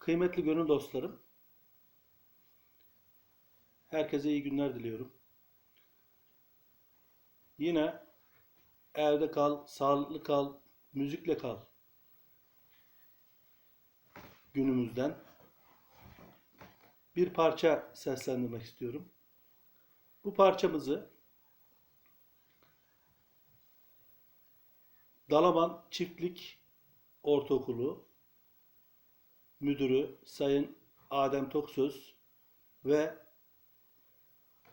Kıymetli gönül dostlarım, herkese iyi günler diliyorum. Yine evde kal, sağlıklı kal, müzikle kal günümüzden bir parça seslendirmek istiyorum. Bu parçamızı Dalaman Çiftlik Ortaokulu müdürü Sayın Adem Toksöz ve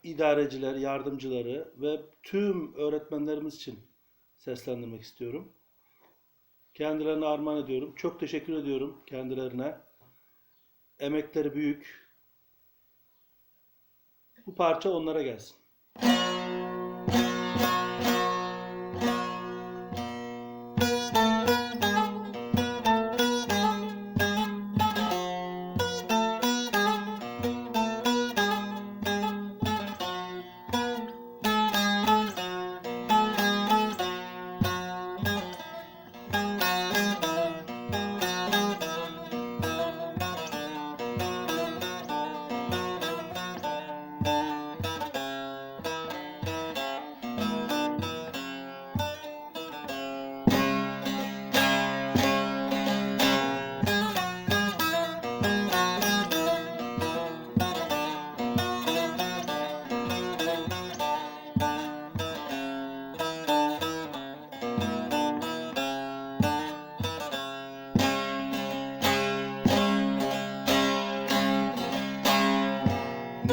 idareciler, yardımcıları ve tüm öğretmenlerimiz için seslendirmek istiyorum. Kendilerine armağan ediyorum. Çok teşekkür ediyorum kendilerine. Emekleri büyük. Bu parça onlara gelsin.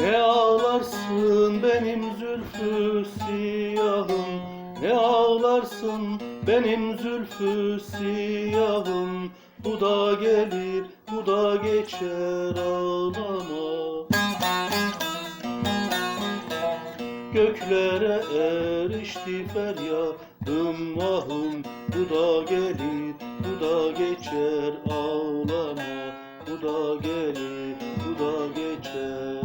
Ne ağlarsın benim zülfü siyahım? Ne ağlarsın benim zülfü siyahım? Bu da gelir bu da geçer ağlama. Göklere erişti feryadım vahım. Bu da gelir bu da geçer ağlama. Bu da gelir bu da geçer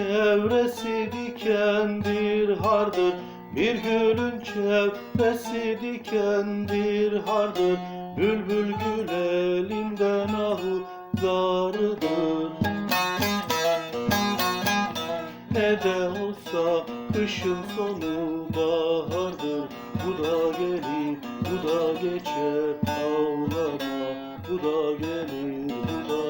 çevresi dikendir hardır. Bir gülün çevresi dikendir hardır. Bülbül gül elinden ahu darıdır Ne de olsa kışın sonu bahardır. Bu da gelir bu da geçer ağlama. Bu da gelir bu da